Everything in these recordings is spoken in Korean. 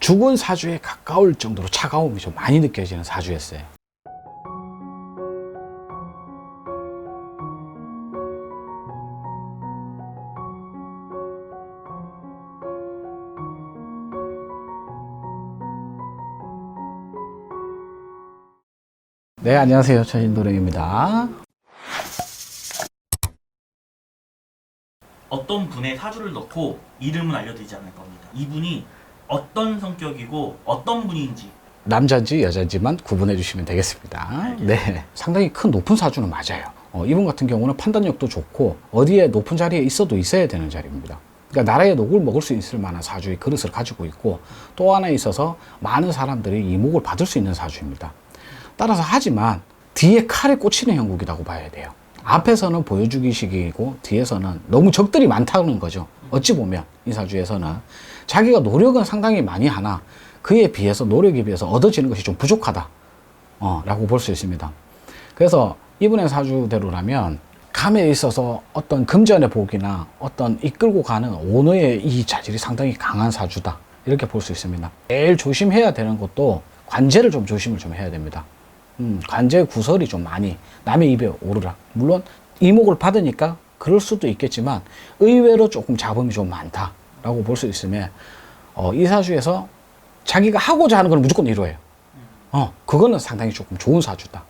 죽은 사주에 가까울 정도로 차가움이 좀 많이 느껴지는 사주였어요. 네, 안녕하세요. 천신도령입니다. 어떤 분의 사주를 넣고 이름은 알려드리지 않을 겁니다. 이분이 어떤 성격이고 어떤 분인지 남자인지 여자인지만 구분해 주시면 되겠습니다. 네. 상당히 큰 높은 사주는 맞아요. 어, 이분 같은 경우는 판단력도 좋고 어디에 높은 자리에 있어도 있어야 되는 자리입니다. 그러니까 나라의 녹을 먹을 수 있을 만한 사주의 그릇을 가지고 있고 또 하나 있어서 많은 사람들이 이목을 받을 수 있는 사주입니다. 따라서 하지만 뒤에 칼에 꽂히는 형국이라고 봐야 돼요. 앞에서는 보여주기식이고 뒤에서는 너무 적들이 많다는 거죠. 어찌 보면 이 사주에서는 자기가 노력은 상당히 많이 하나 그에 비해서 노력에 비해서 얻어지는 것이 좀 부족하다. 어, 라고 볼 수 있습니다. 그래서 이분의 사주대로라면 감에 있어서 어떤 금전의 복이나 어떤 이끌고 가는 오너의 이 자질이 상당히 강한 사주다. 이렇게 볼 수 있습니다. 제일 조심해야 되는 것도 관제를 좀 조심을 좀 해야 됩니다. 음, 관제 구설이 좀 많이 남의 입에 오르라. 물론 이목을 받으니까 그럴 수도 있겠지만 의외로 조금 잡음이 좀 많다 라고 볼 수 있으면 어, 이 사주에서 자기가 하고자 하는 걸 무조건 이루어요. 어, 그거는 상당히 조금 좋은 사주다.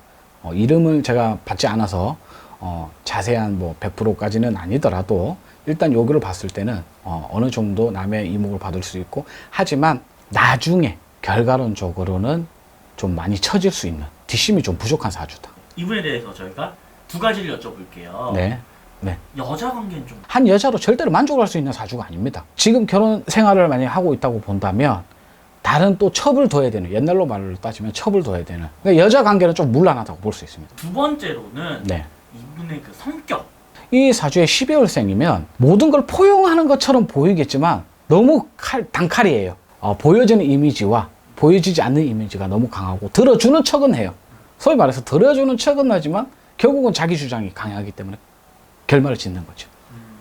어, 이름을 제가 받지 않아서 어, 자세한 뭐 100%까지는 아니더라도 일단 여기를 봤을 때는 어, 어느 정도 남의 이목을 받을 수 있고 하지만 나중에 결과론적으로는 좀 많이 처질 수 있는 뒷심이 좀 부족한 사주다. 이분에 대해서 저희가 두 가지를 여쭤볼게요. 네. 네. 여자 관계는 좀 한 여자로 절대로 만족할 수 있는 사주가 아닙니다. 지금 결혼 생활을 많이 하고 있다고 본다면 다른 또 첩을 둬야 되는 옛날로 말로 따지면 첩을 둬야 되는 그러니까 여자 관계는 좀 물란하다고 볼 수 있습니다. 두 번째로는 네. 이분의 그 성격 이 사주의 12월생이면 모든 걸 포용하는 것처럼 보이겠지만 너무 칼, 단칼이에요. 어, 보여지는 이미지와 보여지지 않는 이미지가 너무 강하고 들어주는 척은 해요. 소위 말해서 들어주는 척은 하지만 결국은 자기 주장이 강하기 때문에 결말을 짓는 거죠.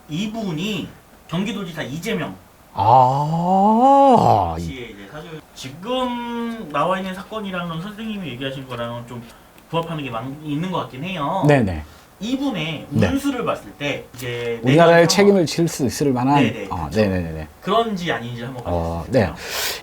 이분이 경기도지사 이재명 아, 이- 씨의 이제 사주 지금 나와 있는 사건이랑은 선생님이 얘기하신 거랑은 좀 부합하는 게 있는 것 같긴 해요. 네네. 이분의 네. 운수를 봤을 때 이제 우리나라의 내년 책임을 질 수 있을 만한 네네, 어, 그쵸. 네네네. 그런지 아닌지 한번 어, 봐주세요.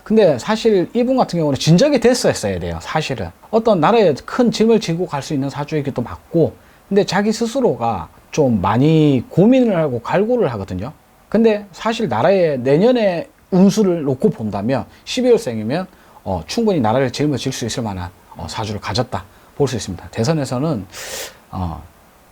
근데 사실 이분 같은 경우는 진작에 됐었어야 돼요. 사실은 어떤 나라에 큰 짐을 지고 갈 수 있는 사주이기도 맞고, 근데 자기 스스로가 좀 많이 고민을 하고 갈구를 하거든요. 근데 사실 나라의 내년에 운수를 놓고 본다면 12월생이면 어, 충분히 나라를 짊어질 수 있을 만한 어, 사주를 가졌다 볼 수 있습니다. 대선에서는 어,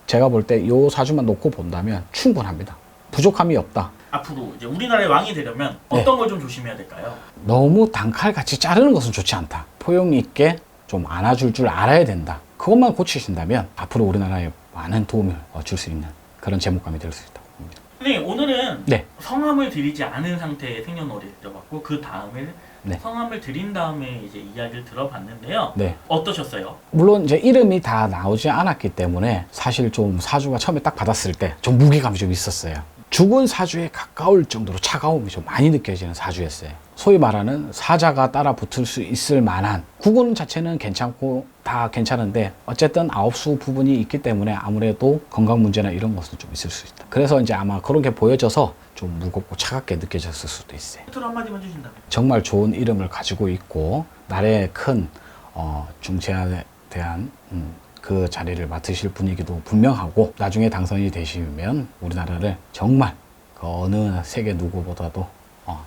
제가 볼 때 이 사주만 놓고 본다면 충분합니다. 부족함이 없다. 앞으로 이제 우리나라의 왕이 되려면 네. 어떤 걸좀 조심해야 될까요? 너무 단칼같이 자르는 것은 좋지 않다. 포용 있게 좀 안아줄 줄 알아야 된다. 그것만 고치신다면 앞으로 우리나라에 많은 도움을 줄 수 있는 그런 제목감이 될 수 있다고 봅니다. 선생님 오늘은 네. 성함을 드리지 않은 상태의 생년월일 들어봤고 그 다음에 네. 성함을 드린 다음에 이제 이야기를 들어봤는데요. 네. 어떠셨어요? 물론 이제 이름이 다 나오지 않았기 때문에 사실 좀 사주가 처음에 딱 받았을 때 좀 무게감이 좀 있었어요. 죽은 사주에 가까울 정도로 차가움이 좀 많이 느껴지는 사주였어요. 소위 말하는 사자가 따라 붙을 수 있을 만한 구군 자체는 괜찮고 다 괜찮은데 어쨌든 아홉수 부분이 있기 때문에 아무래도 건강 문제나 이런 것은 좀 있을 수 있다. 그래서 이제 아마 그런 게 보여져서 좀 무겁고 차갑게 느껴졌을 수도 있어요. 한마디만 해주신다면 정말 좋은 이름을 가지고 있고 나라의 큰 어, 중재에 대한 음, 그 자리를 맡으실 분이기도 분명하고 나중에 당선이 되시면 우리나라를 정말 그 어느 세계 누구보다도 어,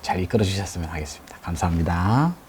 잘 이끌어 주셨으면 하겠습니다. 감사합니다.